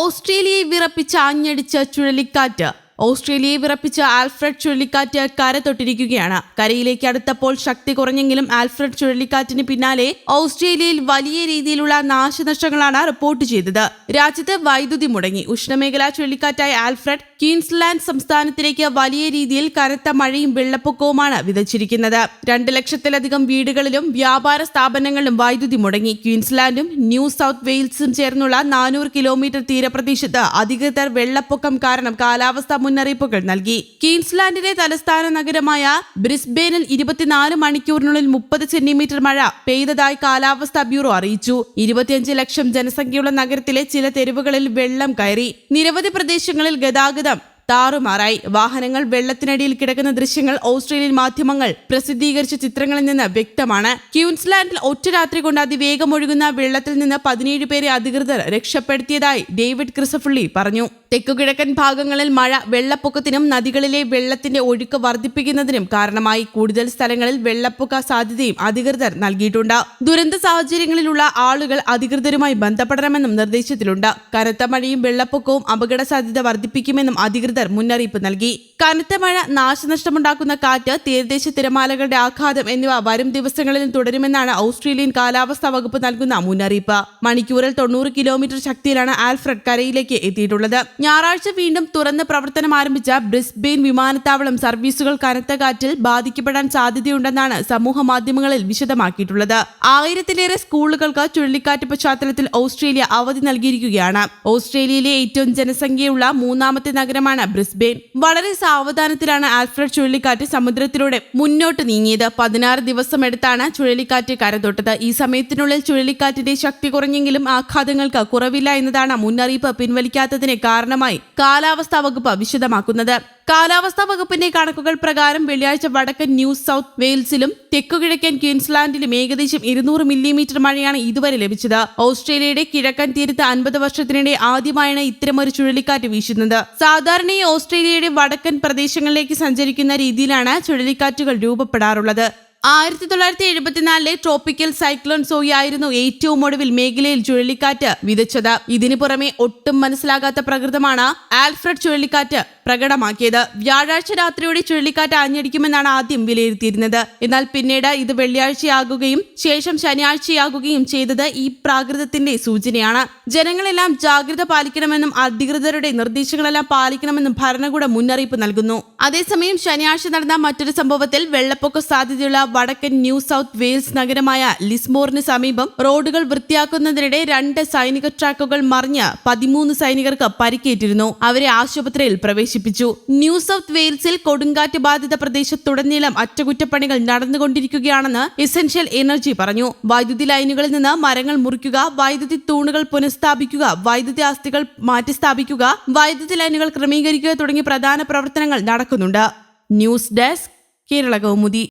ഓസ്ട്രേലിയയെ വിറപ്പിച്ച് ആഞ്ഞടിച്ച ചുഴലിക്കാറ്റ്. ഓസ്ട്രേലിയയെ വിറപ്പിച്ച ആൽഫ്രഡ് ചുഴലിക്കാറ്റ് കര തൊട്ടിരിക്കുകയാണ്. കരയിലേക്ക് അടുത്തപ്പോൾ ശക്തി കുറഞ്ഞെങ്കിലും ആൽഫ്രഡ് ചുഴലിക്കാറ്റിന് പിന്നാലെ ഓസ്ട്രേലിയയിൽ വലിയ രീതിയിലുള്ള നാശനഷ്ടങ്ങളാണ് റിപ്പോർട്ട് ചെയ്തത്. രാജ്യത്ത് വൈദ്യുതി മുടങ്ങി. ഉഷ്ണമേഖലാ ചുഴലിക്കാറ്റായ ആൽഫ്രഡ് ക്വീൻസ്ലാൻഡ് സംസ്ഥാനത്തിലേക്ക് വലിയ രീതിയിൽ കനത്ത മഴയും വെള്ളപ്പൊക്കവുമാണ് വിതച്ചിരിക്കുന്നത്. രണ്ട് ലക്ഷത്തിലധികം വീടുകളിലും വ്യാപാര സ്ഥാപനങ്ങളിലും വൈദ്യുതി മുടങ്ങി. ക്വീൻസ്ലാൻഡും ന്യൂ സൗത്ത് വെയിൽസും ചേർന്നുള്ള നാനൂറ് കിലോമീറ്റർ തീരപ്രദേശത്ത് അധികൃതർ വെള്ളപ്പൊക്കം കാരണം കാലാവസ്ഥാ മുന്നറിയിപ്പുകൾ നൽകി. ക്വീൻസ്ലാൻഡിലെ തലസ്ഥാന നഗരമായ ബ്രിസ്ബേനിൽ ഇരുപത്തിനാല് മണിക്കൂറിനുള്ളിൽ മുപ്പത് സെന്റിമീറ്റർ മഴ പെയ്തതായി കാലാവസ്ഥാ ബ്യൂറോ അറിയിച്ചു. ഇരുപത്തിയഞ്ച് ലക്ഷം ജനസംഖ്യയുള്ള നഗരത്തിലെ ചില തെരുവുകളിൽ വെള്ളം കയറി. നിരവധി പ്രദേശങ്ങളിൽ ഗതാഗതം താറുമാറായി. വാഹനങ്ങൾ വെള്ളത്തിനടിയിൽ കിടക്കുന്ന ദൃശ്യങ്ങൾ ഓസ്ട്രേലിയൻ മാധ്യമങ്ങൾ പ്രസിദ്ധീകരിച്ച ചിത്രങ്ങളിൽ നിന്ന് വ്യക്തമാണ്. ക്യൂൻസ്ലാൻഡിൽ ഒറ്റ രാത്രി കൊണ്ട് അതിവേഗം ഒഴുകുന്ന വെള്ളത്തിൽ നിന്ന് പതിനേഴ് പേരെ അധികൃതർ രക്ഷപ്പെടുത്തിയതായി ഡേവിഡ് ക്രിസഫുള്ളി പറഞ്ഞു. തെക്കുകിഴക്കൻ ഭാഗങ്ങളിൽ മഴ വെള്ളപ്പൊക്കത്തിനും നദികളിലെ വെള്ളത്തിന്റെ ഒഴുക്ക് വർദ്ധിപ്പിക്കുന്നതിനും കാരണമായി കൂടുതൽ സ്ഥലങ്ങളിൽ വെള്ളപ്പൊക്ക സാധ്യതയും അധികൃതർ നൽകിയിട്ടുണ്ട്. ദുരന്ത സാഹചര്യങ്ങളിലുള്ള ആളുകൾ അധികൃതരുമായി ബന്ധപ്പെടണമെന്നും നിർദ്ദേശത്തിലുണ്ട്. കനത്ത മഴയും വെള്ളപ്പൊക്കവും അപകട സാധ്യത വർദ്ധിപ്പിക്കുമെന്നും അധികൃതർ മുന്നറിയിപ്പ് നൽകി. കനത്ത മഴ നാശനഷ്ടമുണ്ടാക്കുന്ന കാറ്റ് തീരദേശ തിരമാലകളുടെ ആഘാതം എന്നിവ വരും ദിവസങ്ങളിലും തുടരുമെന്നാണ് ഓസ്ട്രേലിയൻ കാലാവസ്ഥാ വകുപ്പ് നൽകുന്ന മുന്നറിയിപ്പ്. മണിക്കൂറിൽ തൊണ്ണൂറ് കിലോമീറ്റർ ശക്തിയിലാണ് ആൽഫ്രഡ് കരയിലേക്ക് എത്തിയിട്ടുള്ളത്. ഞായറാഴ്ച വീണ്ടും തുറന്ന് പ്രവർത്തനം ആരംഭിച്ച ബ്രിസ്ബെയിൻ വിമാനത്താവളം സർവീസുകൾ കനത്ത കാറ്റിൽ ബാധിക്കപ്പെടാൻ സാധ്യതയുണ്ടെന്നാണ് സമൂഹ മാധ്യമങ്ങളിൽ വിശദമാക്കിയിട്ടുള്ളത്. ആയിരത്തിലേറെ സ്കൂളുകൾക്ക് ചുഴലിക്കാറ്റ് പശ്ചാത്തലത്തിൽ ഓസ്ട്രേലിയ അവധി നൽകിയിരിക്കുകയാണ്. ഓസ്ട്രേലിയയിലെ ഏറ്റവും ജനസംഖ്യയുള്ള മൂന്നാമത്തെ നഗരമാണ് ബ്രിസ്ബെയിൻ. വളരെ സാവധാനത്തിലാണ് ആൽഫ്രഡ് ചുഴലിക്കാറ്റ് സമുദ്രത്തിലൂടെ മുന്നോട്ട് നീങ്ങിയത്. പതിനാറ് ദിവസമെടുത്താണ് ചുഴലിക്കാറ്റ് കരതൊട്ടത്. ഈ സമയത്തിനുള്ളിൽ ചുഴലിക്കാറ്റിന്റെ ശക്തി കുറഞ്ഞെങ്കിലും ആഘാതങ്ങൾക്ക് കുറവില്ല എന്നതാണ് മുന്നറിയിപ്പ് പിൻവലിക്കാത്തതിന് കാരണമായി കാലാവസ്ഥാ വകുപ്പ് വിശദമാക്കുന്നത്. കാലാവസ്ഥാ വകുപ്പിന്റെ കണക്കുകൾ പ്രകാരം വെള്ളിയാഴ്ച വടക്കൻ ന്യൂ സൗത്ത് വെയിൽസിലും തെക്കുകിഴക്കൻ ക്വീൻസ്ലാൻഡിലും ഏകദേശം ഇരുന്നൂറ് മില്ലിമീറ്റർ മഴയാണ് ഇതുവരെ ലഭിച്ചത്. ഓസ്ട്രേലിയയുടെ കിഴക്കൻ തീരത്ത് അൻപത് വർഷത്തിനിടെ ആദ്യമായാണ് ഇത്തരമൊരു ചുഴലിക്കാറ്റ് വീശുന്നത്. സാധാരണയായി ഓസ്ട്രേലിയയുടെ വടക്കൻ പ്രദേശങ്ങളിലേക്ക് സഞ്ചരിക്കുന്ന രീതിയിലാണ് ചുഴലിക്കാറ്റുകൾ രൂപപ്പെടാറുള്ളത്. ആയിരത്തി തൊള്ളായിരത്തി എഴുപത്തിനാലിലെ ട്രോപ്പിക്കൽ സൈക്ലോൺ സോയി ആയിരുന്നു ഏറ്റവും ഒടുവിൽ മേഖലയിൽ ചുഴലിക്കാറ്റ് വിതച്ചത്. ഇതിനു പുറമെ ഒട്ടും മനസ്സിലാകാത്ത പ്രകൃതമാണ് ആൽഫ്രഡ് ചുഴലിക്കാറ്റ്. പ്രകടമാക്കിയത്. വ്യാഴാഴ്ച രാത്രിയോടെ ചുഴലിക്കാറ്റ് ആഞ്ഞടിക്കുമെന്നാണ് ആദ്യം വിലയിരുത്തിയിരുന്നത്. എന്നാൽ പിന്നീട് ഇത് വെള്ളിയാഴ്ചയാകുകയും ശേഷം ശനിയാഴ്ചയാകുകയും ചെയ്തത് ഈ പ്രാകൃതത്തിന്റെ സൂചനയാണ്. ജനങ്ങളെല്ലാം ജാഗ്രത പാലിക്കണമെന്നും അധികൃതരുടെ നിർദ്ദേശങ്ങളെല്ലാം പാലിക്കണമെന്നും ഭരണകൂടം മുന്നറിയിപ്പ് നൽകുന്നു. അതേസമയം ശനിയാഴ്ച നടന്ന മറ്റൊരു സംഭവത്തിൽ വെള്ളപ്പൊക്ക സാധ്യതയുള്ള വടക്കൻ ന്യൂ സൗത്ത് വെയിൽസ് നഗരമായ ലിസ്മോറിന് സമീപം റോഡുകൾ വൃത്തിയാക്കുന്നതിനിടെ രണ്ട് സൈനിക ട്രാക്കുകൾ മറിഞ്ഞ് പതിമൂന്ന് സൈനികർക്ക് പരിക്കേറ്റിരുന്നു. അവരെ ആശുപത്രിയിൽ പ്രവേശിപ്പിച്ചു ന്യൂ സൗത്ത് വെയിൽസിൽ കൊടുങ്കാറ്റ് ബാധിത പ്രദേശത്തുടനീളം അറ്റകുറ്റപ്പണികൾ നടന്നുകൊണ്ടിരിക്കുകയാണെന്ന് എസൻഷ്യൽ എനർജി പറഞ്ഞു. വൈദ്യുതി ലൈനുകളിൽ നിന്ന് മരങ്ങൾ മുറിക്കുക വൈദ്യുതി തൂണുകൾ പുനഃസ്ഥാപിക്കുക വൈദ്യുതി ആസ്തികൾ മാറ്റിസ്ഥാപിക്കുക വൈദ്യുതി ലൈനുകൾ ക്രമീകരിക്കുക തുടങ്ങിയ പ്രധാന പ്രവർത്തനങ്ങൾ നടക്കുന്നുണ്ട്. News desk Kerala Kaumudi.